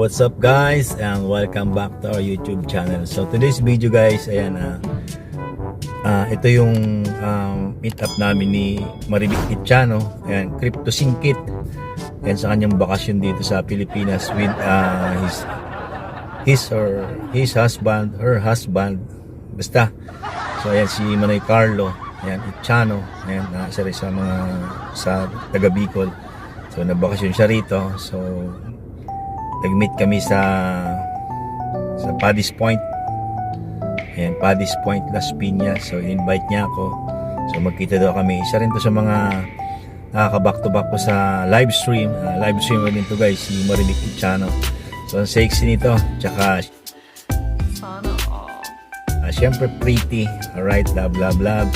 What's up guys and welcome back to our YouTube channel. So today's video guys, ayan ah ah, ito yung um, meet up namin ni Maribik Itchano, ayan, Crypto Singkit. Ayan sa kanyang bakasyon dito sa Pilipinas with ah, his his or his husband, her husband, basta. So ayan si Manoy Carlo, ayan Itchano, ayan ah, isa rin sa mga sa taga Bicol. So nabakasyon siya rito. So nag-meet kami sa sa Paddy's Point. Ayan, Paddy's Point, Las Piñas. So, invite niya ako. So, magkita daw kami. Isa rin to sa mga nakaka-back to back ko sa live stream. Ah, live stream din to guys, si Marilik Chano. So, ang sexy nito. Tsaka, Sana all. ah, syempre pretty. Alright, love, love, love.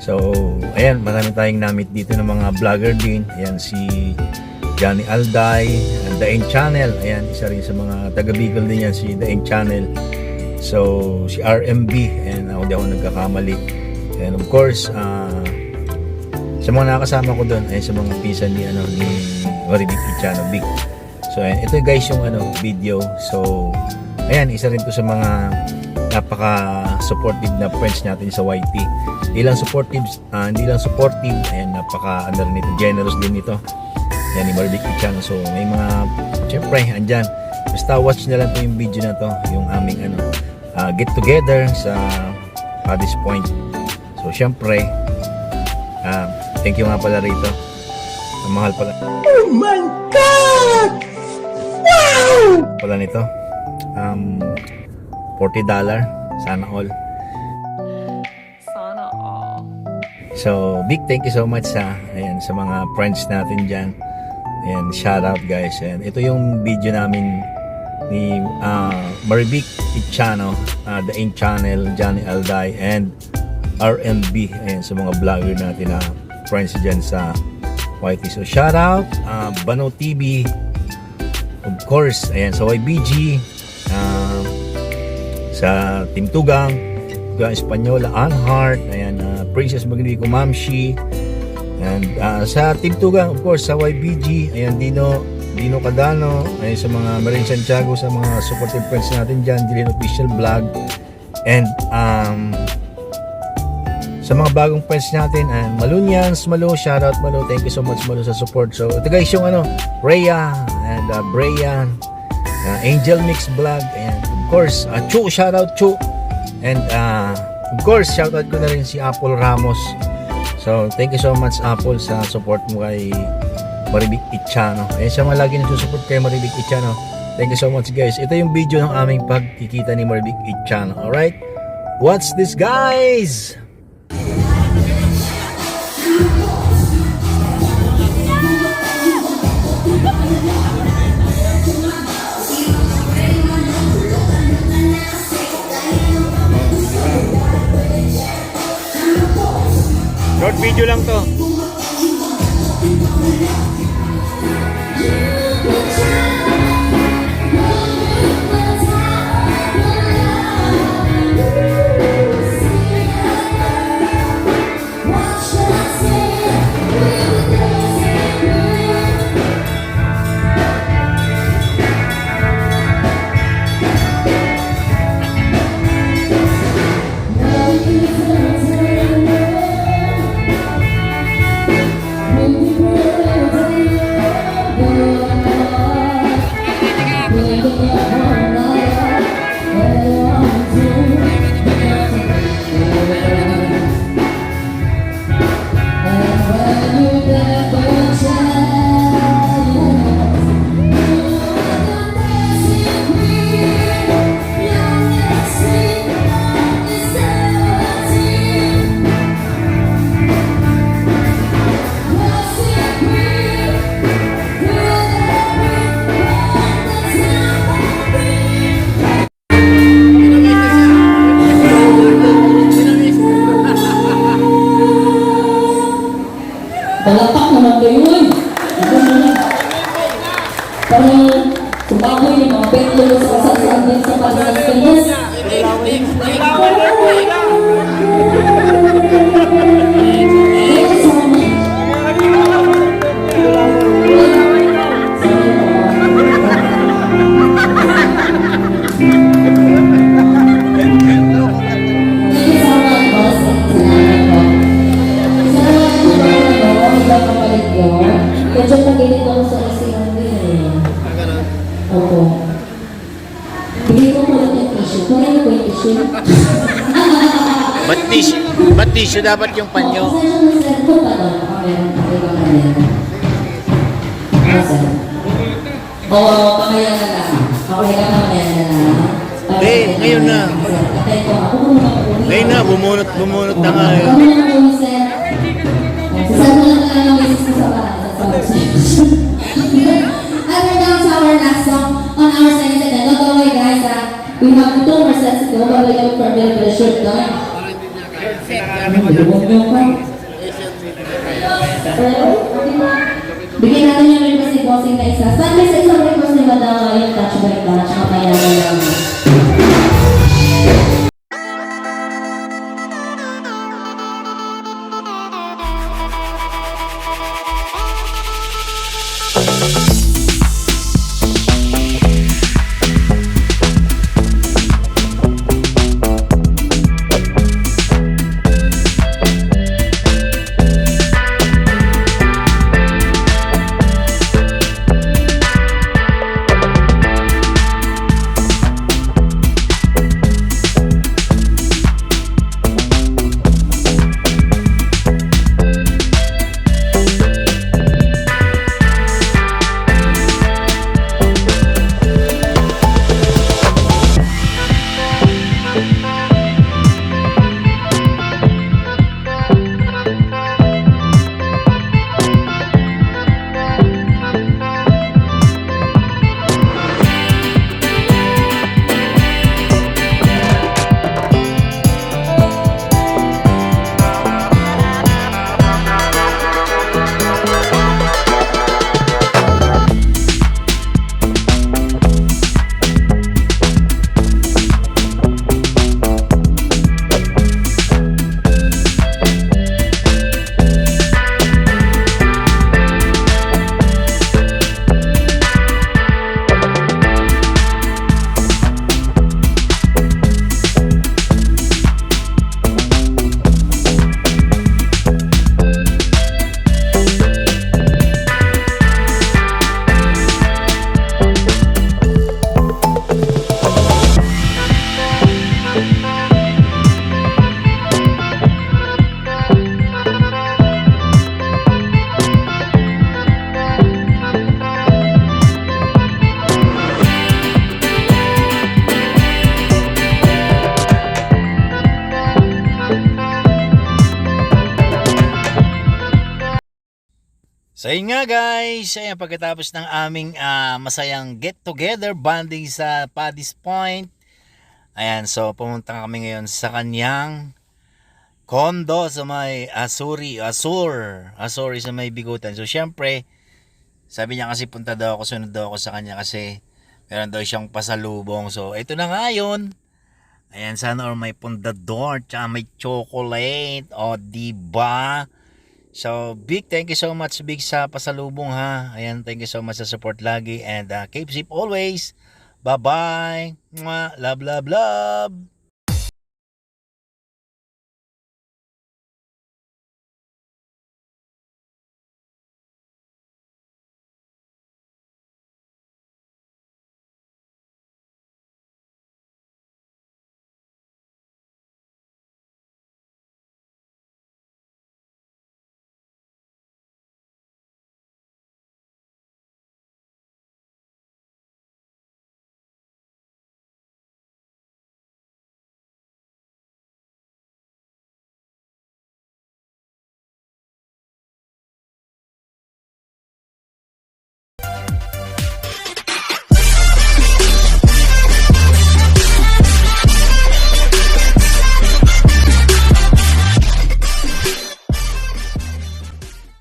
So, ayan, marami tayong namit dito ng mga vlogger din. Ayan, si Johnny Alday, and The End Channel. Ayan, isa rin sa mga taga Bicol din yan, si The End Channel. So, si RMB, and ako di ako nagkakamali. And of course, ah, sa mga nakakasama ko doon, ay sa mga pisan ni, ano, ni Maribik Ichano, Big. So, ayan, ito guys yung ano, video. So, ayan, isa rin to sa mga napaka-supportive na friends natin sa YT. Hindi lang supportive, ah, hindi lang supportive, ayan, napaka, ano rin generous din ito. Yan ni Marvick Channel. So, may mga, syempre, andyan. Basta watch na lang po yung video na to, yung aming ano, ah, get together sa Paddy's Point. So, syempre, ah, thank you nga pala rito. Ang mahal pala. Oh my God! Wow! Pala nito. Um, $40. Sana all. Sana all. So, big thank you so much sa ayan sa mga friends natin diyan. Ayan, shout out guys. And ito yung video namin ni uh, Maribik Ichano, uh, The Aim Channel, Johnny Alday, and RMB. Ayan, sa mga vlogger natin na friends dyan sa YT. So, shout out, uh, Bano TV, of course, ayan, sa YBG, uh, sa Team Tugang, Tugang Espanyola, Anhart, ayan, uh, Princess Magnifico Mamshi, and uh, sa Team Tugang, of course, sa YBG, ayan, Dino, Dino Cadano, ayan, sa mga Marine Santiago, sa mga supportive friends natin dyan, Dilin Official Vlog, and um, sa mga bagong friends natin, and Malunyans, Malu, shoutout Malu, thank you so much Malu sa support. So, ito guys yung ano, Rhea, and uh, Brian, uh, Angel Mix Vlog, and of course, uh, Chu, shoutout Chu, and uh, of course, shoutout ko na rin si Apple Ramos. So, thank you so much Apple sa support mo kay Maribik Ichano. Eh, sa mga lagi nagsusupport kay Maribik Ichano, thank you so much guys. Ito yung video ng aming pagkikita ni Maribik Ichano. Alright? What's this guys? Video lang to. para tumakoy ng mga pendulum sa kasasaan din sa pagsasakinis. Ilawan, ilawan, ilawan! Ba't tissue, ba't tissue dapat yung panyo? Oo, pamaya na lang. Okay lang pamaya na lang. Eh, sa- ngayon na. Ngayon na, bumunot, bumunot na nga eh. Kami na po, sir. Sir, mo lang ang misis ko sa bahay. And we're down to our last song on our set. And not only guys, uh, we have two more sets to go, but we have a bit of a short time. Bigyan natin yung So yun nga guys, ayan pagkatapos ng aming ah, masayang get together bonding sa Paddy's Point. Ayan, so pumunta kami ngayon sa kanyang condo sa may Asuri, Asur, Asuri sa may Bigutan. So syempre, sabi niya kasi punta daw ako, sunod daw ako sa kanya kasi meron daw siyang pasalubong. So ito na nga yun. Ayan, sana or may pundador, tsaka may chocolate, o diba? So, big thank you so much, big sa pasalubong ha. Ayan, thank you so much sa support lagi and uh, keep safe always. Bye-bye. Mwah. Love, love, love.